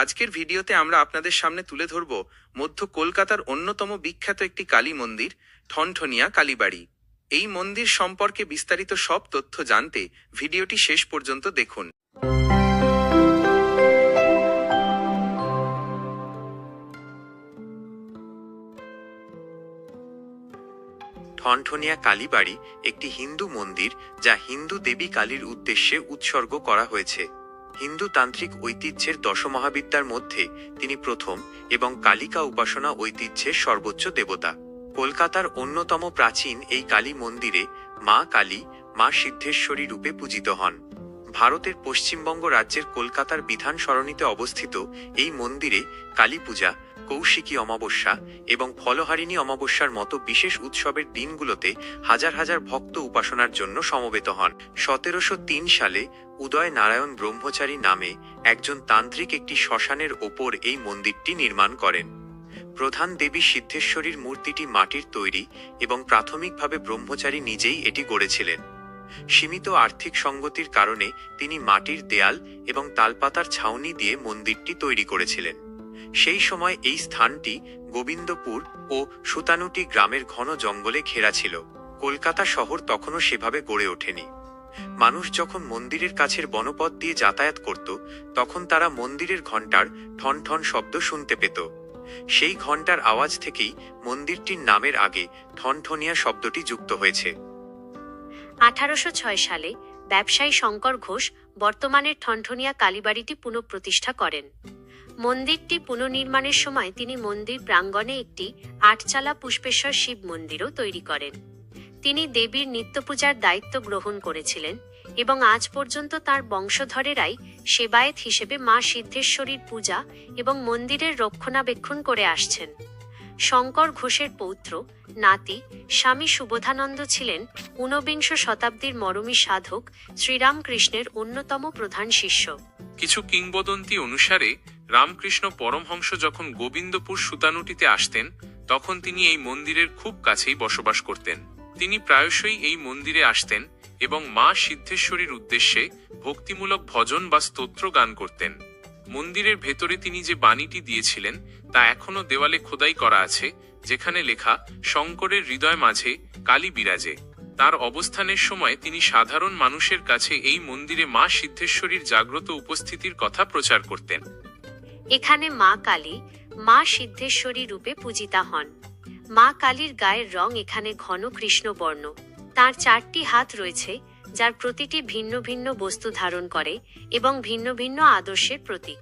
আজকের ভিডিওতে আমরা আপনাদের সামনে তুলে ধরব মধ্য কলকাতার অন্যতম বিখ্যাত একটি কালী মন্দির, ঠনঠনিয়া কালীবাড়ি। এই মন্দির সম্পর্কে বিস্তারিত সব তথ্য জানতে ভিডিওটি শেষ পর্যন্ত দেখুন। ঠনঠনিয়া কালীবাড়ি একটি হিন্দু মন্দির যা হিন্দু দেবী কালীর উদ্দেশ্যে উৎসর্গ করা হয়েছে। হিন্দু তান্ত্রিক ঐতিহ্যের দশমহাবিদ্যার মধ্যে তিনি প্রথম এবং কালিকা উপাসনা ঐতিহ্যের সর্বোচ্চ দেবতা। কলকাতার অন্যতম প্রাচীন এই কালী মন্দিরে মা কালী, মা সিদ্ধেশ্বরী রূপে পূজিত হন। ভারতের পশ্চিমবঙ্গ রাজ্যের কলকাতার বিধান সরণিতে অবস্থিত এই মন্দিরে কালী পূজা, কৌশিকী অমাবস্যা এবং ফলহারিণী অমাবস্যার মতো বিশেষ উৎসবের দিনগুলোতে হাজার হাজার ভক্ত উপাসনার জন্য সমবেত হন। সতেরোশো তিন সালে উদয় নারায়ণ ব্রহ্মচারী নামে একজন তান্ত্রিক একটি শ্মশানের ওপর এই মন্দিরটি নির্মাণ করেন। প্রধান দেবী সিদ্ধেশ্বরীর মূর্তিটি মাটির তৈরি এবং প্রাথমিকভাবে ব্রহ্মচারী নিজেই এটি গড়েছিলেন। সীমিত আর্থিক সঙ্গতির কারণে তিনি মাটির দেয়াল এবং তালপাতার ছাউনি দিয়ে মন্দিরটি তৈরি করেছিলেন। সেই সময় এই স্থানটি গোবিন্দপুর ও সুতানুটি গ্রামের ঘন জঙ্গলে ঘেরা ছিল। কলকাতা শহর তখনও সেভাবে গড়ে ওঠেনি। মানুষ যখন মন্দিরের কাছের বনপথ দিয়ে যাতায়াত করত, তখন তারা মন্দিরের ঘণ্টার ঠন ঠন শব্দ শুনতে পেত। সেই ঘণ্টার আওয়াজ থেকেই মন্দিরটির নামের আগে ঠনঠনিয়া শব্দটি যুক্ত হয়েছে। আঠারোশো ছয় সালে ব্যবসায়ী শঙ্কর ঘোষ বর্তমানের ঠনঠনিয়া কালীবাড়িটি পুনঃপ্রতিষ্ঠা করেন। মন্দিরটি পুনর্নির্মাণের সময় তিনি মন্দির প্রাঙ্গণে একটি আটচালা পুষ্পেশ্বর শিব মন্দিরও তৈরি করেন। তিনি দেবীর নিত্যপূজার দায়িত্ব গ্রহণ করেছিলেন এবং আজ পর্যন্ত তার বংশধরেরাই সেবায়েত হিসেবে মা সিদ্ধেশ্বরীর পূজা এবং মন্দিরের রক্ষণাবেক্ষণ করে আসছেন। শঙ্কর ঘোষের পৌত্র, নাতি, স্বামী সুবোধানন্দ ছিলেন ঊনবিংশ শতাব্দীর মরমী সাধক শ্রীরামকৃষ্ণের অন্যতম প্রধান শিষ্য। কিছু কিংবদন্তি অনুসারে, রামকৃষ্ণ পরমহংস যখন গোবিন্দপুর সুতানুটিতে আসতেন, তখন তিনি এই মন্দিরের খুব কাছেই বসবাস করতেন। তিনি প্রায়শই এই মন্দিরে আসতেন এবং মা সিদ্ধেশ্বরীর উদ্দেশ্যে ভক্তিমূলক ভজন বা স্তোত্র গান করতেন। মন্দিরের ভেতরে তিনি যে বাণীটি দিয়েছিলেন, তা এখনও দেওয়ালে খোদাই করা আছে, যেখানে লেখা, শঙ্করের হৃদয় মাঝে কালী বিরাজে। তার অবস্থানের সময় তিনি সাধারণ মানুষের কাছে এই মন্দিরে মা সিদ্ধেশ্বরীর জাগ্রত উপস্থিতির কথা প্রচার করতেন। এখানে মা কালী, মা সিদ্ধেশ্বরী রূপে পূজিতা হন। মা কালীর গায়ের রং এখানে ঘন কৃষ্ণবর্ণ। তার চারটি হাত রয়েছে যার প্রতিটি ভিন্ন ভিন্ন বস্তু ধারণ করে এবং ভিন্ন ভিন্ন আদর্শের প্রতীক।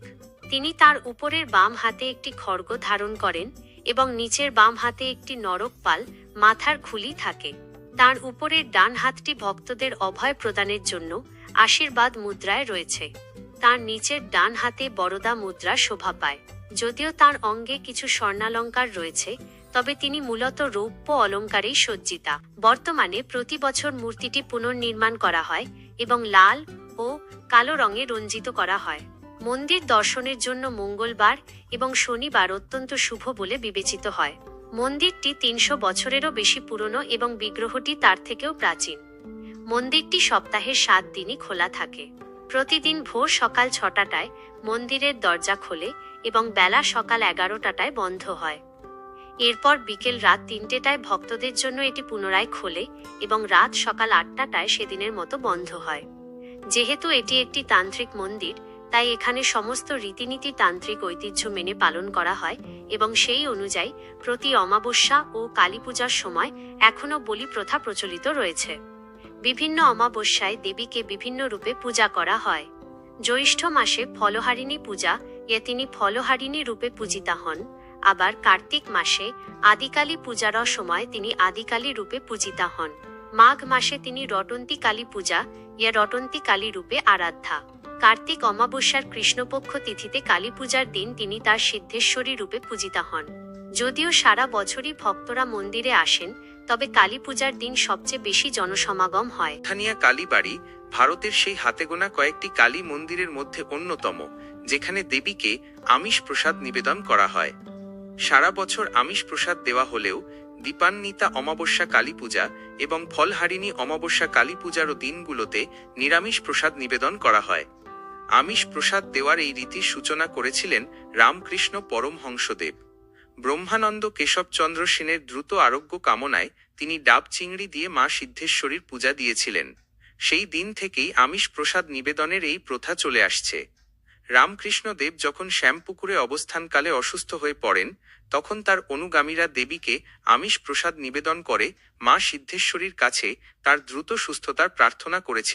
তিনি তার উপরের বাম হাতে একটি খড়গ ধারণ করেন এবং নিচের বাম হাতে একটি নরক পাল মাথার খুলি থাকে। তার উপরের ডান হাতটি ভক্তদের অভয় প্রদানের জন্য আশীর্বাদ মুদ্রায় রয়েছে। তার নিচের ডান হাতে বরদা মুদ্রা শোভা পায়। যদিও তার অঙ্গে কিছু স্বর্ণালঙ্কার রয়েছে তবে তিনি মূলত রৌপ্য অলঙ্কারেই সজ্জিতা। বর্তমানে প্রতি বছর মূর্তিটি পুনর্নির্মাণ করা হয় এবং লাল ও কালো রঙে রঞ্জিত করা হয়। মন্দির দর্শনের জন্য মঙ্গলবার এবং শনিবার অত্যন্ত শুভ বলে বিবেচিত হয়। মন্দিরটি তিনশো বছরেরও বেশি পুরনো এবং বিগ্রহটি তার থেকেও প্রাচীন। মন্দিরটি সপ্তাহের সাত দিনই খোলা থাকে। প্রতিদিন ভোর সকাল ছটাটায় মন্দিরের দরজা খোলে এবং বেলা সকাল এগারোটাটায় বন্ধ হয়। এরপর বিকেল রাত তিনটেটায় ভক্তদের জন্য এটি পুনরায় খোলে এবং রাত সকাল আটটাটায় সেদিনের মতো বন্ধ হয়। যেহেতু এটি একটি তান্ত্রিক মন্দির, তাই এখানে সমস্ত রীতিনীতি তান্ত্রিক ঐতিহ্য মেনে পালন করা হয় এবং সেই অনুযায়ী প্রতি অমাবস্যা ও কালী পূজার সময় এখনও বলি প্রথা প্রচলিত রয়েছে। বিভিন্ন অমাবস্যায় দেবীকে বিভিন্ন রূপে পূজা করা হয়। জ্যৈষ্ঠ মাসে ফলহারিণী পূজা এ তিনি ফলহারিণী রূপে পূজিতা হন। আবার কার্তিক মাসে আদিকালী পূজার সময় তিনি আদিকালী রূপে পূজিতা হন। মাঘ মাসে তিনি রটন্তী কালী পূজা, ইয়া রটন্তী কালী রূপে আরাধ্যা। কার্তিক অমাবস্যার কৃষ্ণপক্ষ তিথিতে কালী পূজার দিন তিনি তার সিদ্ধেশ্বরী রূপে পূজিতা হন। যদিও সারা বছরই ভক্তরা মন্দিরে আসেন, তবে কালী পূজার দিন সবচেয়ে বেশি জনসমাগম হয়। ঠানিয়া কালীবাড়ি ভারতের সেই হাতে গোনা কয়েকটি কালী মন্দিরের মধ্যে অন্যতম, যেখানে দেবীকে আমিষ প্রসাদ নিবেদন করা হয়। সারা বছর আমিষ প্রসাদ দেওয়া হলেও দীপান্বিতা অমাবস্যা কালী পূজা এবং ফলহারিণী অমাবস্যা কালী পূজারও দিনগুলোতে নিরামিষ প্রসাদ নিবেদন করা হয়। আমিষ প্রসাদ দেওয়ার এই রীতির সূচনা করেছিলেন রামকৃষ্ণ পরমহংসদেব। ব্রহ্মানন্দ কেশবচন্দ্র সেনের দ্রুত আরোগ্য কামনায় তিনি ডাব চিংড়ি দিয়ে মা সিদ্ধেশ্বরীর পূজা দিয়েছিলেন। সেই দিন থেকেই আমিষ প্রসাদ নিবেদনের এই প্রথা চলে আসছে। রামকৃষ্ণদেব যখন শ্যামপুকুরে অবস্থানকালে অসুস্থ হয়ে পড়েন, তখন তার অনুগামীরা দেবীকে আমিষ প্রসাদ নিবেদন করে মা সিদ্ধেশ্বরীর কাছে তার দ্রুত সুস্থতার প্রার্থনা করেছিলেন।